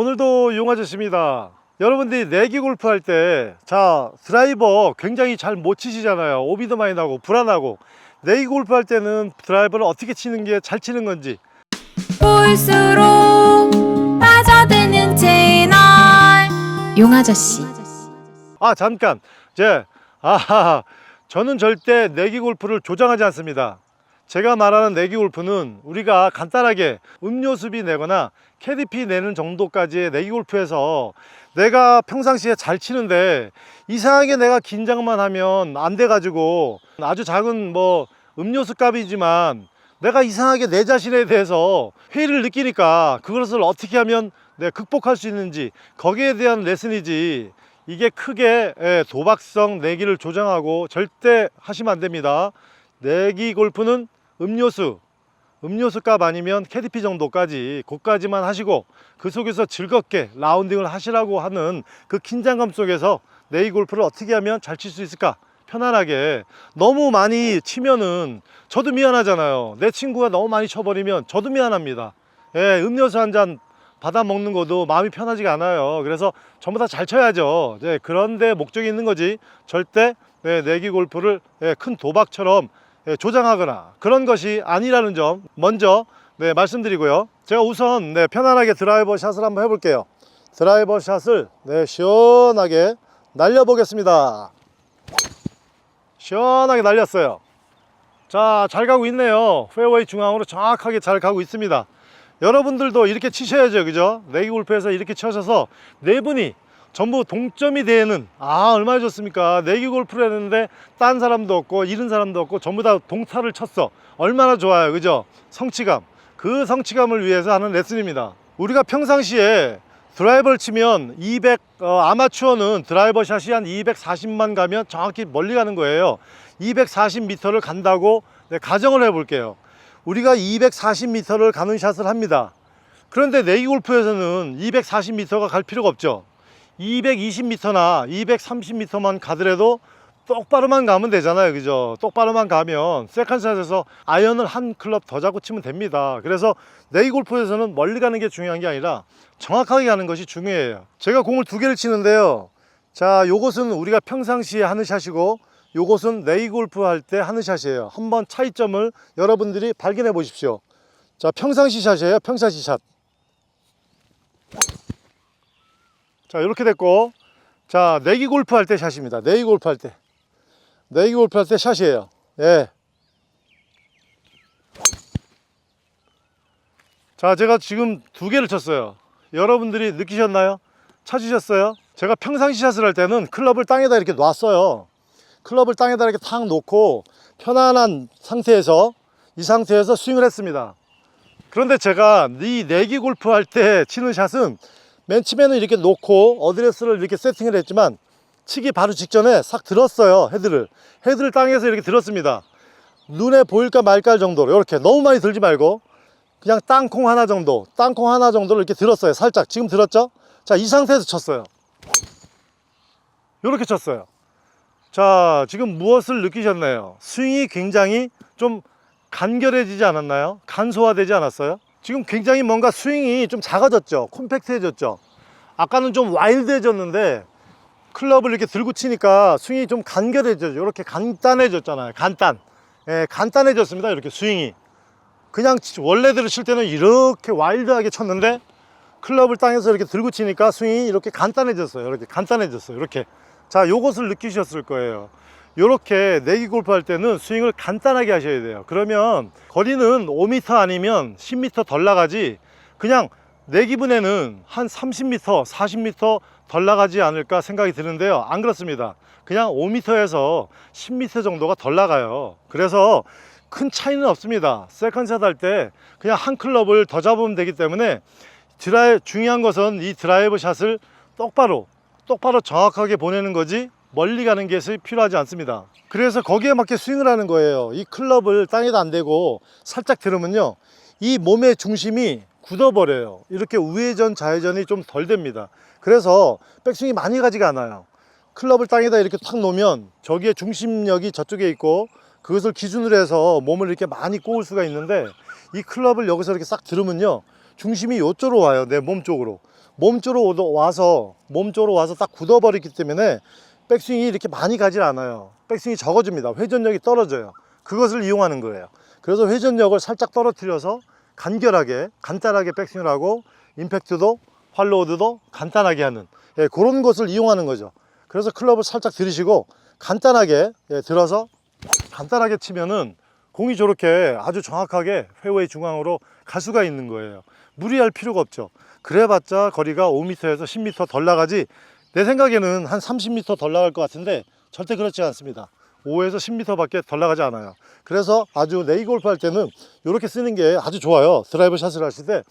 오늘도 용아저씨입니다. 여러분들이 내기 골프 할 때, 자, 드라이버 굉장히 잘 못 치시잖아요. 오비도 많이 나고, 불안하고. 내기 골프 할 때는 드라이버를 어떻게 치는 게 잘 치는 건지, 볼수록 빠져드는 채널. 용아저씨. 아 잠깐. 제 아하. 저는 절대 내기 골프를 조장하지 않습니다 제가 말하는 내기 골프는 우리가 간단하게 음료수비 내거나 캐디피 내는 정도까지의 내기 골프에서 내가 평상시에 잘 치는데 이상하게 내가 긴장만 하면 안 돼 가지고 아주 작은 뭐 음료수 값이지만 내가 이상하게 내 자신에 대해서 회의를 느끼니까 그것을 어떻게 하면 내가 극복할 수 있는지 거기에 대한 레슨이지 이게 크게 예, 도박성 내기를 조장하고 절대 하시면 안 됩니다. 내기 골프는 음료수, 음료수 값 아니면 캐디피 정도까지 그까지만 하시고 그 속에서 즐겁게 라운딩을 하시라고 하는 그 긴장감 속에서 내기 골프를 어떻게 하면 잘 칠 수 있을까? 편안하게 너무 많이 치면은 저도 미안하잖아요. 내 친구가 너무 많이 쳐버리면 저도 미안합니다. 예, 음료수 한 잔 받아 먹는 것도 마음이 편하지가 않아요. 그래서 전부 다 잘 쳐야죠. 네, 그런데 목적이 있는 거지. 절대 네, 내기 골프를 예, 큰 도박처럼 예, 조장하거나 그런 것이 아니라는 점 먼저 네, 말씀드리고요. 제가 우선 네, 편안하게 드라이버 샷을 한번 해볼게요. 드라이버 샷을 네, 시원하게 날려보겠습니다. 시원하게 날렸어요. 자, 잘 가고 있네요. 페어웨이 중앙으로 정확하게 잘 가고 있습니다. 여러분들도 이렇게 치셔야죠. 그죠? 내기 골프에서 이렇게 쳐셔서 네 분이 전부 동점이 되는 아 얼마나 좋습니까? 내기 골프를 했는데 딴 사람도 없고 잃은 사람도 없고 전부 다 동타를 쳤어. 얼마나 좋아요 그죠? 성취감. 그 성취감을 위해서 하는 레슨입니다. 우리가 평상시에 드라이버를 치면 200 어, 아마추어는 드라이버 샷이 한 240만 가면 정확히 멀리 가는 거예요. 240m를 간다고 네, 가정을 해 볼게요. 우리가 240m를 가는 샷을 합니다. 그런데 내기 골프에서는 240m가 갈 필요가 없죠 220m나 230m만 가더라도 똑바로만 가면 되잖아요. 그죠? 똑바로만 가면 세컨샷에서 아이언을 한 클럽 더 잡고 치면 됩니다. 그래서 내기 골프에서는 멀리 가는 게 중요한 게 아니라 정확하게 가는 것이 중요해요. 제가 공을 두 개를 치는데요. 자 요것은 우리가 평상시에 하는 샷이고 요것은 네이 골프 할 때 하는 샷이에요. 한번 차이점을 여러분들이 발견해 보십시오. 자 평상시 샷이에요. 평상시 샷 자 이렇게 됐고. 자 내기 골프 할 때 샷입니다. 내기 골프 할 때. 내기 골프 할 때 샷이에요. 예. 자 제가 지금 두 개를 쳤어요. 여러분들이 느끼셨나요? 찾으셨어요? 제가 평상시 샷을 할 때는 클럽을 땅에다 이렇게 놨어요. 클럽을 땅에다 이렇게 탁 놓고 편안한 상태에서 이 상태에서 스윙을 했습니다. 그런데 제가 이 내기 골프 할 때 치는 샷은 맨 처음에는 이렇게 놓고 어드레스를 이렇게 세팅을 했지만 치기 바로 직전에 싹 들었어요 헤드를. 헤드를 땅에서 이렇게 들었습니다. 눈에 보일까 말까 정도로 이렇게. 너무 많이 들지 말고 그냥 땅콩 하나 정도 땅콩 하나 정도를 이렇게 들었어요 살짝. 지금 들었죠? 자 이 상태에서 쳤어요. 이렇게 쳤어요. 자 지금 무엇을 느끼셨나요? 스윙이 굉장히 좀 간결해지지 않았나요? 간소화되지 않았어요 지금 굉장히 뭔가 스윙이 좀 작아졌죠. 콤팩트해졌죠. 아까는 좀 와일드해졌는데 클럽을 이렇게 들고 치니까 스윙이 좀 간결해졌죠. 이렇게 간단해졌잖아요. 간단. 예, 간단해졌습니다. 이렇게 스윙이. 그냥 치- 원래대로 칠 때는 이렇게 와일드하게 쳤는데 클럽을 땅에서 이렇게 들고 치니까 스윙이 이렇게 간단해졌어요. 이렇게 간단해졌어요. 이렇게. 자 요것을 느끼셨을 거예요 이렇게 내기 골프 할 때는 스윙을 간단하게 하셔야 돼요. 그러면 거리는 5m 아니면 10m 덜 나가지 그냥 내 기분에는 한 30m 40m 덜 나가지 않을까 생각이 드는데요. 안 그렇습니다. 그냥 5m에서 10m 정도가 덜 나가요. 그래서 큰 차이는 없습니다. 세컨샷 할 때 그냥 한 클럽을 더 잡으면 되기 때문에 드라이 중요한 것은 이 드라이브 샷을 똑바로 똑바로 정확하게 보내는 거지 멀리 가는 것이 필요하지 않습니다. 그래서 거기에 맞게 스윙을 하는 거예요. 이 클럽을 땅에다 안 대고 살짝 들으면요. 이 몸의 중심이 굳어버려요. 이렇게 우회전, 좌회전이 좀 덜 됩니다. 그래서 백스윙이 많이 가지가 않아요. 클럽을 땅에다 이렇게 탁 놓으면 저기에 중심력이 저쪽에 있고 그것을 기준으로 해서 몸을 이렇게 많이 꼬을 수가 있는데 이 클럽을 여기서 이렇게 싹 들으면요. 중심이 이쪽으로 와요. 내 몸 쪽으로. 몸 쪽으로 오도- 와서 몸 쪽으로 와서 딱 굳어버리기 때문에 백스윙이 이렇게 많이 가질 않아요. 백스윙이 적어집니다. 회전력이 떨어져요. 그것을 이용하는 거예요. 그래서 회전력을 살짝 떨어뜨려서 간결하게 간단하게 백스윙을 하고 임팩트도 팔로우드도 간단하게 하는 예, 그런 것을 이용하는 거죠. 그래서 클럽을 살짝 들이시고 간단하게 예, 들어서 간단하게 치면은 공이 저렇게 아주 정확하게 페어웨이 중앙으로 갈 수가 있는 거예요. 무리할 필요가 없죠. 그래봤자 거리가 5m에서 10m 덜 나가지 내 생각에는 한 30m 덜 나갈 것 같은데 절대 그렇지 않습니다. 5에서 10m밖에 덜 나가지 않아요. 그래서 아주 네이 골프 할 때는 이렇게 쓰는 게 아주 좋아요. 드라이브 샷을 하실 때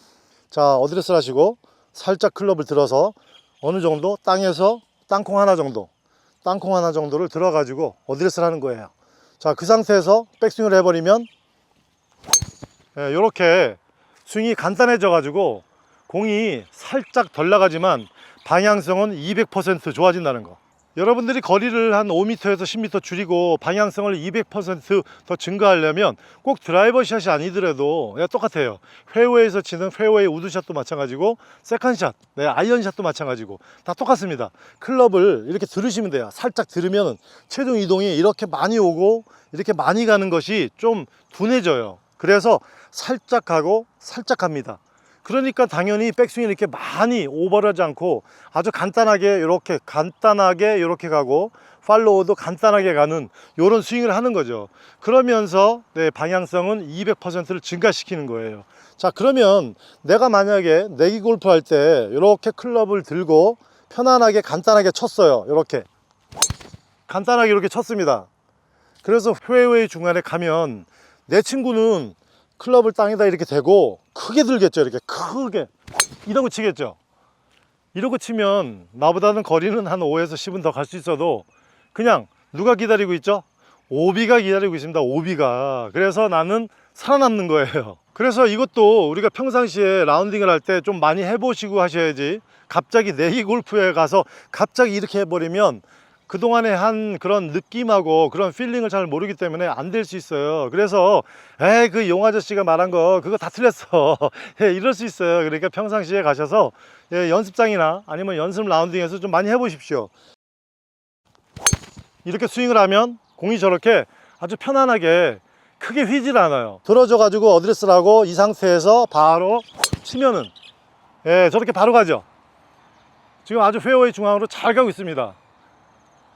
자 어드레스를 하시고 살짝 클럽을 들어서 어느 정도 땅에서 땅콩 하나 정도 땅콩 하나 정도를 들어 가지고 어드레스를 하는 거예요. 자 그 상태에서 백스윙을 해버리면 이렇게 스윙이 간단해져 가지고 공이 살짝 덜 나가지만 방향성은 200% 좋아진다는 거. 여러분들이 거리를 한 5m에서 10m 줄이고 방향성을 200%더 증가하려면 꼭 드라이버 샷이 아니더라도 그냥 똑같아요. 페어웨이에서 치는 페어웨이 우드샷도 마찬가지고 세컨샷, 네, 아이언샷도 마찬가지고 다 똑같습니다. 클럽을 이렇게 들으시면 돼요. 살짝 들으면 체중 이동이 이렇게 많이 오고 이렇게 많이 가는 것이 좀 둔해져요. 그래서 살짝 가고 살짝 갑니다. 그러니까 당연히 백스윙이 이렇게 많이 오버하지 않고 아주 간단하게 이렇게 간단하게 이렇게 가고 팔로우도 간단하게 가는 이런 스윙을 하는 거죠. 그러면서 네, 방향성은 200%를 증가시키는 거예요. 자 그러면 내가 만약에 내기 골프 할 때 이렇게 클럽을 들고 편안하게 간단하게 쳤어요. 이렇게 간단하게 이렇게 쳤습니다. 그래서 페어웨이 중간에 가면 내 친구는 클럽을 땅에다 이렇게 대고 크게 들겠죠 이렇게. 크게. 이러고 치겠죠. 이러고 치면 나보다는 거리는 한 5에서 10은 더 갈 수 있어도 그냥 누가 기다리고 있죠? 오비가 기다리고 있습니다 오비가. 그래서 나는 살아남는 거예요. 그래서 이것도 우리가 평상시에 라운딩을 할 때 좀 많이 해보시고 하셔야지. 갑자기 내기 골프에 가서 갑자기 이렇게 해버리면 그동안에 한 그런 느낌하고 그런 필링을 잘 모르기 때문에 안 될 수 있어요. 그래서 에이 그 용 아저씨가 말한 거 그거 다 틀렸어. 예, 이럴 수 있어요. 그러니까 평상시에 가셔서 예, 연습장이나 아니면 연습 라운딩에서 좀 많이 해보십시오. 이렇게 스윙을 하면 공이 저렇게 아주 편안하게 크게 휘질 않아요. 들어져 가지고 어드레스를 하고 이 상태에서 바로 치면은 예, 저렇게 바로 가죠. 지금 아주 페어웨이 중앙으로 잘 가고 있습니다.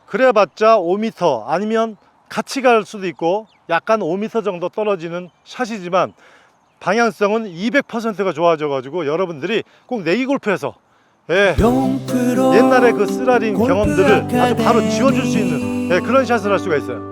그래봤자 5m 아니면 같이 갈 수도 있고 약간 5m 정도 떨어지는 샷이지만 방향성은 200%가 좋아져 가지고 여러분들이 꼭 내기 골프에서 예, 옛날에 그 쓰라린 경험들을 아주 바로 지워줄 수 있는 예, 그런 샷을 할 수가 있어요.